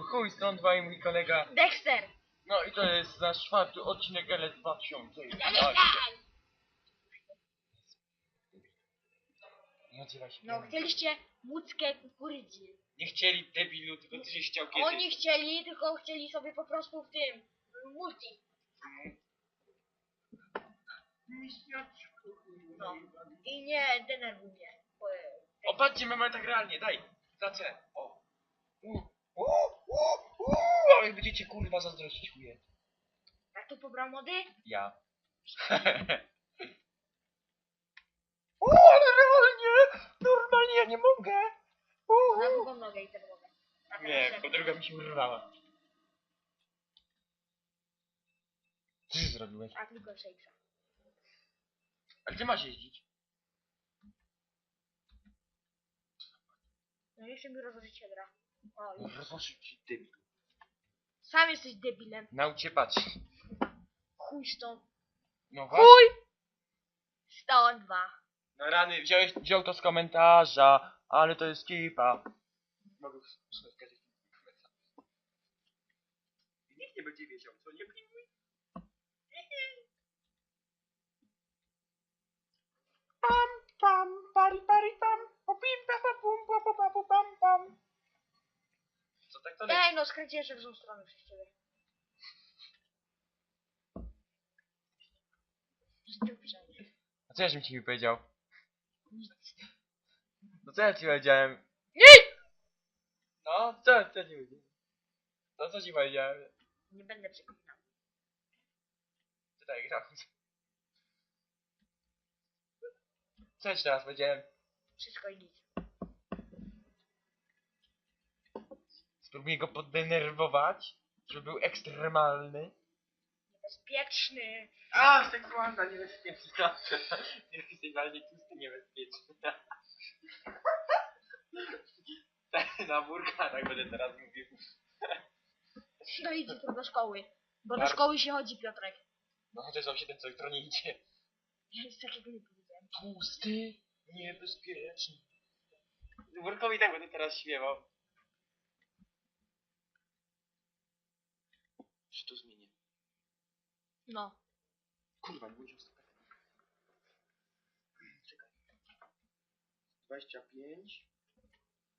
tu chuj stąd dwa i mój kolega. Dexter! No i to jest nasz czwarty odcinek LS 2011. Nie odzywaj się. No, chcieliście łódzkie kukurydzy. Nie chcieli debilu, tylko ty żeś chciał kiedyś. Oni chcieli, tylko chcieli sobie po prostu w tym, w multi. No. I nie denerwuj mnie. bo- O, patrzcie, my mamy tak realnie, daj. Za C. O. U, u, u, u, ale będziecie kurwa zazdrościć chuje. Jak to pobrał mody? Ja. o, ale realnie! Normalnie ja nie mogę. Na u. drugą nogę i. A teraz Nie, lepiej. bo druga mi się urwała. Co ty zrobiłeś? A tylko szejka. A gdzie masz jeździć? No jeszcze mi rozłożyć się gra. No, rozłączyć ci debil. Sam jesteś debilem. Naucz się patrz. Chuj stąd. No właśnie. Chuj! Stąd dwa. No rany, wziąłeś, wziął to z komentarza, ale to jest kipa. Mogę każdy komentarz. I nikt nie będzie wiedział, co nie pilnuj. Co to leci? Ej, no skręciłem się w złą stronę przez ciebie. Dobrze. A co ja żebym ci mi powiedział? No co ja ci powiedziałem? Nie! No, co, co ci powiedziałem? No co ci powiedziałem? Nie będę przekonał. Tutaj gram. Co ci teraz powiedziałem? Wszystko i nic. Spróbuję go poddenerwować, żeby był ekstremalny. Niebezpieczny. A, seksualna, niebezpieczna. Seksualnie tłusty, niebezpieczny. Na burka, tak będę teraz mówił. No idź jutro do szkoły. Bo do Bardzo. szkoły się chodzi, Piotrek. No chociaż wam się ten co jutro nie idzie. Ja nic takiego nie powiedziałem. Tłusty, niebezpieczny. Burkowi tak będę teraz śpiewał. Się to zmienię. No. Kurwa, nie musiał stopę. Czekaj. 25.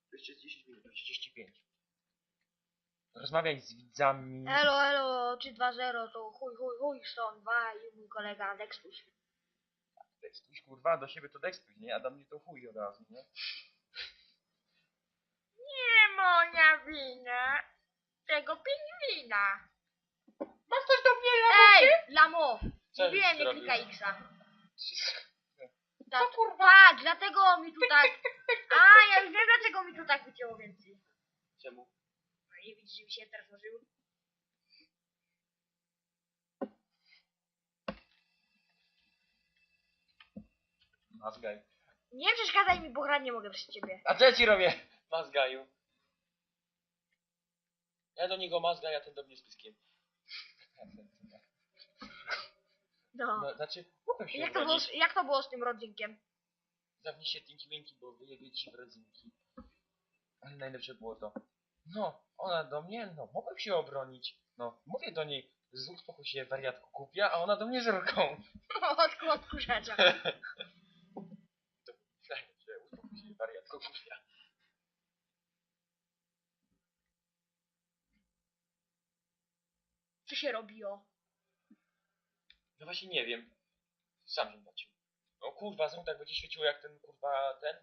To jeszcze jest 10 minut, 35. Rozmawiaj z widzami. Elo, elo, 3-2-0 to chuj, chuj, chuj, stąd dwa i mój kolega Dextus. Dekstuś, kurwa, do siebie to dekstuś, nie? A do mnie to chuj od razu, nie? Nie moja wina. Tego pingwina. Masz coś do mnie, Ej, Lamo! Co Mówiłem, nie zrobił? klikaj Xa. No Tak, tak, dlatego mi tu tak... A, ja już wiem, dlaczego mi tu tak wycięło więcej. Czemu? No i widzisz, że mi się teraz złożył. Mazgaj. Nie przeszkadzaj mi, bo grać nie mogę przez ciebie. A co ja ci robię? Mazgaju. Ja do niego mazgaj, a ten do mnie z piskiem. No. No, znaczy, się Jak to, było, z- jak to było z tym rodzynkiem? Zamknij się tinki winki, bo wyjebie ci w rodzynki. Ale najlepsze było to. No, ona do mnie, no, mogłem się obronić. No, mówię do niej, z uspokój się wariatku kupia, a ona do mnie z ręką. Od odkurzacza. Że uspokój się wariatku kupia. Co się robiło? No właśnie nie wiem. Sam się patrzył. No kurwa, znowu tak będzie świeciło jak ten kurwa ten.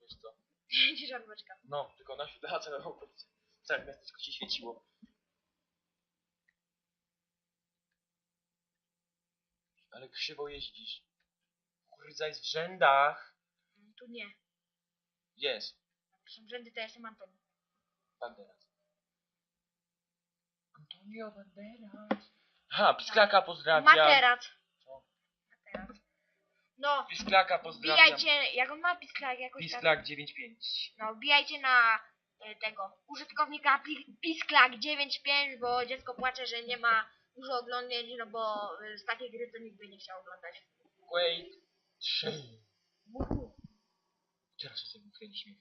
Wiesz co? Ci żarłeczka. No, tylko na na całe okolice. Całe miasteczko się świeciło. Ale krzywo jeździsz. Kurdza jest w rzędach. Tu nie. Jest. Są rzędy, to ja jestem Antoni. Banderas. Banderas. Ha, Pisklaka pozdrawiam. Materac. Co? No, Pisklaka pozdrawiam. wbijajcie, jak on ma pisklak jakoś tak. Pisklak 95. No, wbijajcie na e, tego użytkownika pi- pisklak95, bo dziecko płacze, że nie ma dużo oglądnięć, no bo e, z takiej gry to nikt by nie chciał oglądać. Quake 3. Uhu. Teraz się sobie kręci śmiech.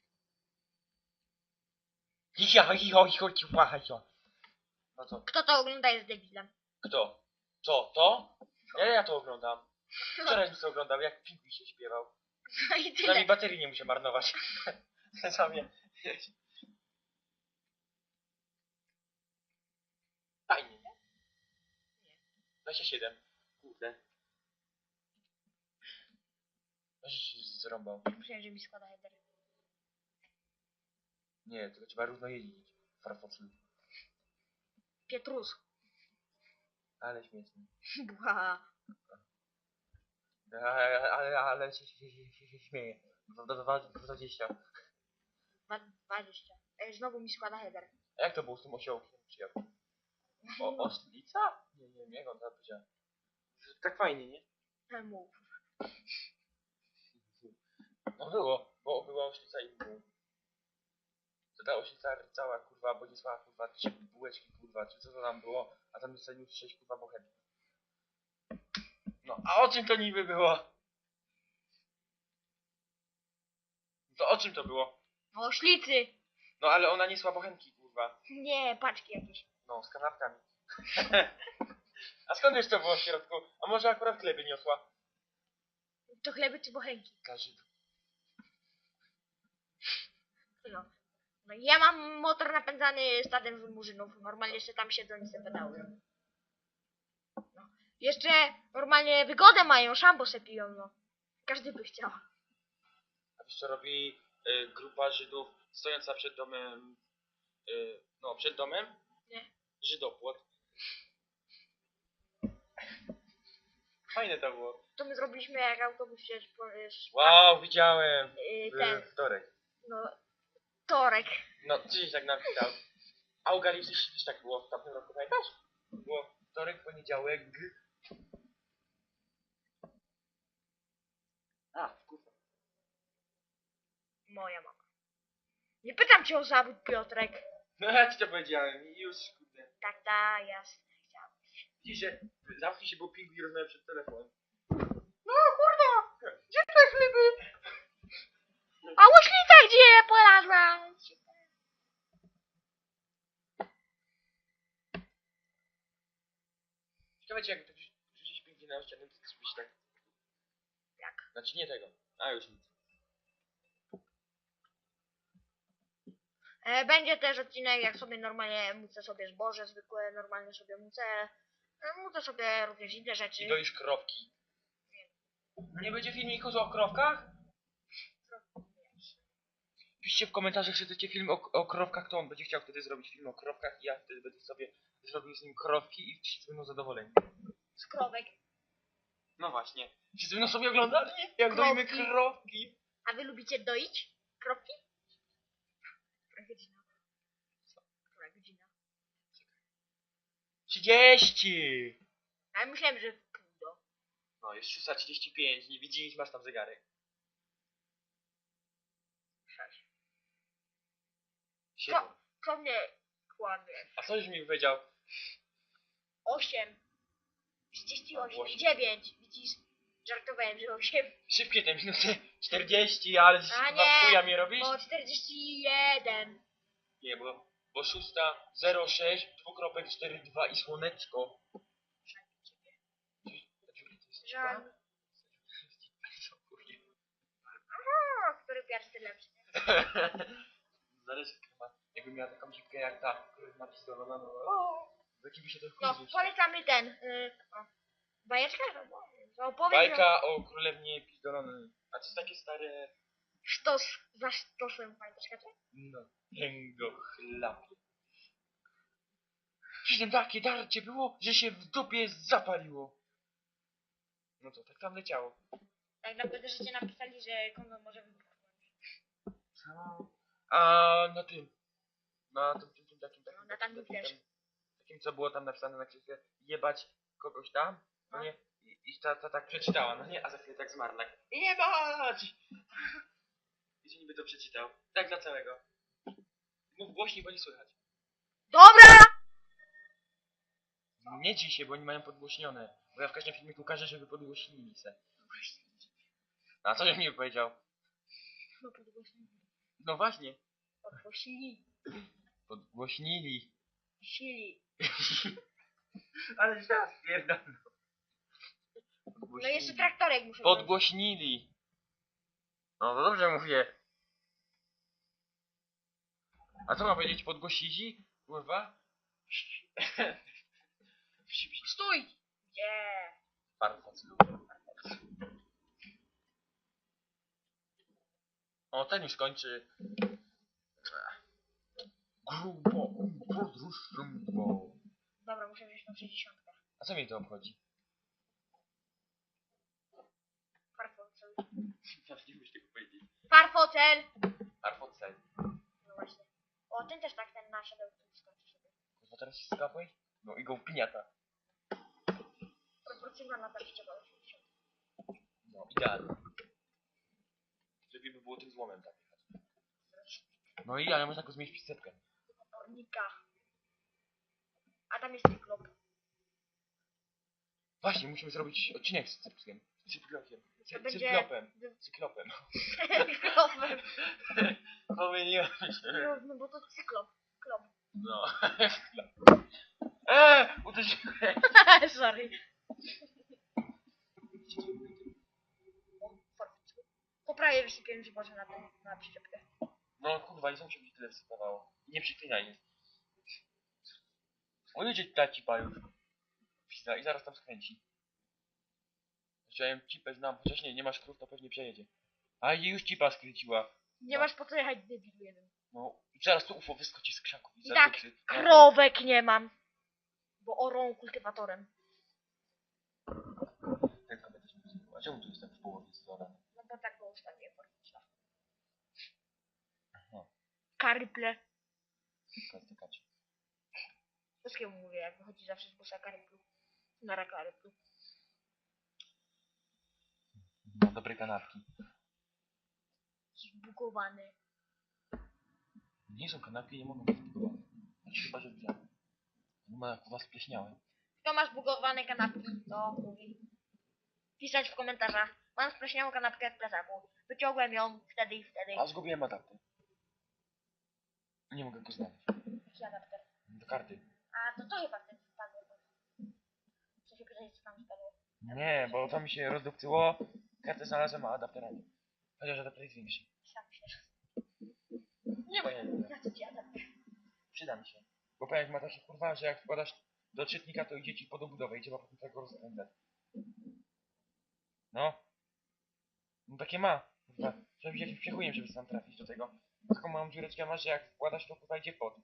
Cicho, cicho, cicho, cicho, cicho. No to, Kto to ogląda jest debilem. kto? Co, to? Ja, ja to oglądam. Wczoraj mi to oglądał, jak Pingui się śpiewał. No i Przynajmniej tyle. baterii nie muszę marnować. Sobie. Fajnie, nie? Nie. 27. Kurde. No się zrąbał. Myślałem, że mi składa header. Nie, tylko trzeba równo jeździć. Farfoclu. Pietrus. Ale śmiesznie. Bła. Ale, ale, ale się, się, się, się, się śmieje. Do, do, do, do 20. Dwa- 20. Ej, znowu mi składa header. A jak to było z tym osiołkiem? Czy jak? O, oślica? Nie, nie wiem, jak on to powiedział. Tak fajnie, nie? Czemu? No było, bo była oślica i był. To ta oślica cała kurwa, bo niesła kurwa trzy bułeczki kurwa, czy co to tam było, a tam jest już sześć kurwa bochenów. No, a o czym to niby było? To o czym to było? O oślicy. No ale ona niesła bochenki kurwa. Nie, paczki jakieś. No, z kanapkami. a skąd wiesz co było w środku? A może akurat chleby niosła? To chleby czy bochenki? Kazik. No ja mam motor napędzany stadem wymurzynów. Normalnie jeszcze tam siedzą i se pedały. No. Jeszcze normalnie wygodę mają, szambo se piją, no. Każdy by chciał. A wiesz co robi y, grupa Żydów stojąca przed domem, y, no przed domem? Nie. Żydopłot. Fajne to było. To my zrobiliśmy jak autobus się sz- Wow, widziałem. y, ten, wtorek. no, torek. No, gdzieś tak napisał. A u Gali też, tak było w tamtym roku, pamiętasz? Było wtorek, poniedziałek, g. A, kurwa. Moja mama. Nie pytam cię o zawód, Piotrek. No ja ci to powiedziałem i już, kurde. Tak, tak, jasne. chciałam. Widzisz, że zamknij się, bo pingwi rozmawia przed telefonem. No kurwa! Gdzie te chleby? A łyślica gdzie polazła? Cię, jak gdzieś pingwi na ścianę, to byś tak... Jak? Znaczy nie tego. A już nic. E, będzie też odcinek, jak sobie normalnie mucę sobie zboże zwykłe, normalnie sobie mucę. E, mucę sobie również inne rzeczy. I doisz krowki. Nie będzie filmiku o krowkach? Piszcie w komentarzach, czy chcecie film o, o krowkach, to on będzie chciał wtedy zrobić film o krowkach i ja wtedy będę sobie zrobił z nim krowki i wszyscy będą zadowoleni. Z krowek. No właśnie. Wszyscy będą sobie oglądali, jak doimy Krowki. krowki. A wy lubicie doić krowki? Która godzina? Która godzina? 30! A ja myślałem, że w pół do. No, jest 6.35, nie widzisz, masz tam zegarek. 7. Co? Co mnie kłamie? A co już mi powiedział? Osiem. A, 38. osiem. 9. Widzisz? Żartowałem, że 8. Szybkie te minuty. 40, ale A na nie, chuja mnie robisz? Bo 41. Nie, bo, bo 6.06, dwukropek 4.2 i słoneczko. Żal. O, który pierwszy lepszy. Zależy, kurwa, jakby miała taką dziwkę jak ta, która jest napisana, no, o, jaki by się to No, polecamy ten. Y, o. Bajeczkę? No, to opowiem. Bajka o królewnie pizdolony. A to jest takie stare, Sztos za sztosem, pamiętasz Kacie? no, tęgo chlapie. Przy tym takie darcie było, że się w dupie zapaliło. No to tak tam leciało. Tak naprawdę, żeście napisali, że kondo może wybuchnąć. Co? A na tym. Na tym, tym, tym takim, takim, No, na takim, takim takim, takim, co było tam napisane na księdze, jebać kogoś tam, no No. nie? I, i ta, ta tak przeczytała, no nie? A za chwilę tak zmarła, tak, jebać! I że niby to przeczytał. Tak dla całego. Mów głośniej, bo nie słychać. Dobra! Nie dziś się, bo oni mają podgłośnione. Bo ja w każdym filmiku każę, żeby podgłośnili se. A co żeś mi powiedział? No podgłośnili. No właśnie. Podgłośnili. Podgłośnili. Sili. Ale teraz pierdolę. No jeszcze traktorek muszę. Podgłośnili. No to dobrze mówię. A co mam powiedzieć? Podgłosili? Kurwa? O, ten już kończy. Grubo, podróż grubo. Dobra, muszę wziąć tą 60. A co mnie to obchodzi? Nie musisz tego powiedzieć. Farfocel! Farfocel. No właśnie. O, ten też tak, ten na siodełku skończy sobie. Kurwa, teraz jest skapaj? No i go piniata. Proporcjonalna ta ścieżka 80. No, idealnie. Lepiej by było tym złomem tak jechać. No i ale można go zmienić w setkę. Opornika. A tam jest cyklop. Właśnie, musimy zrobić odcinek z cyklopem. Cyklopem. To będzie- cyklopem. Cyklopem. Cyklopem. Pomyliłem się. No, no bo to cyklop. Klop. No. Eee, uderzyłem. Sorry. Poprawię wysypię już może na ten, na przyczepkę. No kurwa, i zawsze mi tyle wsypawało. I nie przyklinaj jest. O ludzie ta cipa już. Pizza i zaraz tam skręci. Chciałem cipę znam, chociaż nie, nie masz krów, to pewnie przejedzie. A jej już cipa skręciła. Nie masz po co jechać debilu jeden. No i zaraz tu UFO wyskoczy z krzaków. I tak, zadupcy. Krowek nie mam. Bo orą kultywatorem. Też nie rozumie. A czemu tu jestem w połowie? No ustawię. portfela. Aha, Karyple. kastykacie. Wszystkiemu mówię, jak wychodzi zawsze z busa karyplu. Nara karyplu. No, dobre kanapki. Zbugowany. Nie są kanapki, nie mogą być zbugowane. Znaczy chyba, że widziałem. Nie ma jak u was pleśniałe. Kto ma zbugowane kanapki, to mówi. Pisać w komentarzach. Mam spreśniałą kanapkę w plecaku. Wyciągłem ją wtedy i wtedy. A zgubiłem adapter. Nie mogę go znaleźć. Jaki adapter? Do karty. A to to chyba ten spadł. Co się pytać, co tam spadło? Nie, bo to mi się rozdupcyło. Kartę znalazłem, a adaptera nie. Chociaż adapter jest większy. Sam się. Nie pojęcia. Na co ci adapter? Przyda mi się. Bo pamięć ma takie kurwa, że jak wkładasz do czytnika, to idzie ci pod obudowę i trzeba potem tego rozkręcać. No. No takie ma. Kurwa. Trzeba być jakimś przechujem, żeby sam trafić do tego. Taką małą dziureczkę masz, że jak wkładasz, to kurwa idzie pod.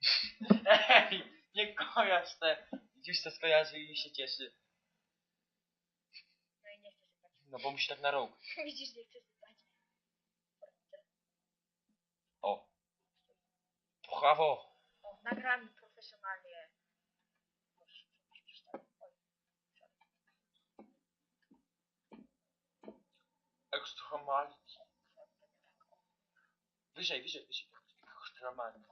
Ej, nie kojarz te. Gdzieś to skojarzy i się cieszy. No i nie chcę sypać. No bo musi tak na róg. Widzisz, nie chcę sypać. O. Brawo. O, nagramy. Ekstremalnie. Wyżej, wyżej, wyżej. Ekstremalnie.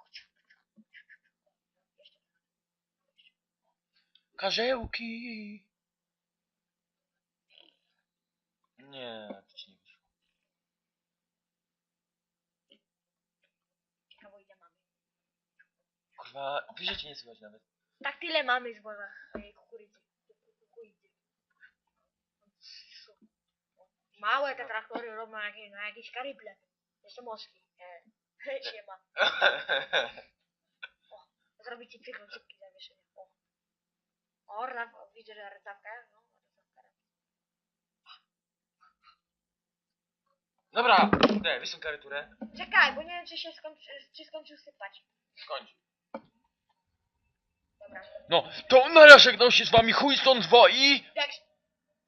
Karzełki! Nie, to ci nie wyszło. Ciekawo ile mamy. Kurwa, wyżej cię nie słychać nawet. Tak tyle mamy zboża. Ej, kukurydzy. Kukurydzy. Małe te traktory robią jakieś, na jakieś karyble. Jeszcze moski. Nie. Nie ma. Zrobić ci cykl szybki zawieszenia. O. O, Raf, widzę, że ręcawka. No, ręcawka. Dobra, wysuń klawiaturę. Czekaj, bo nie wiem, czy się skończy, czy skończył sypać. Skończ. Dobra. No, to na razie żegnał się z wami Huiston 2 i... Tak,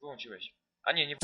Wyłączyłeś. A nie, nie...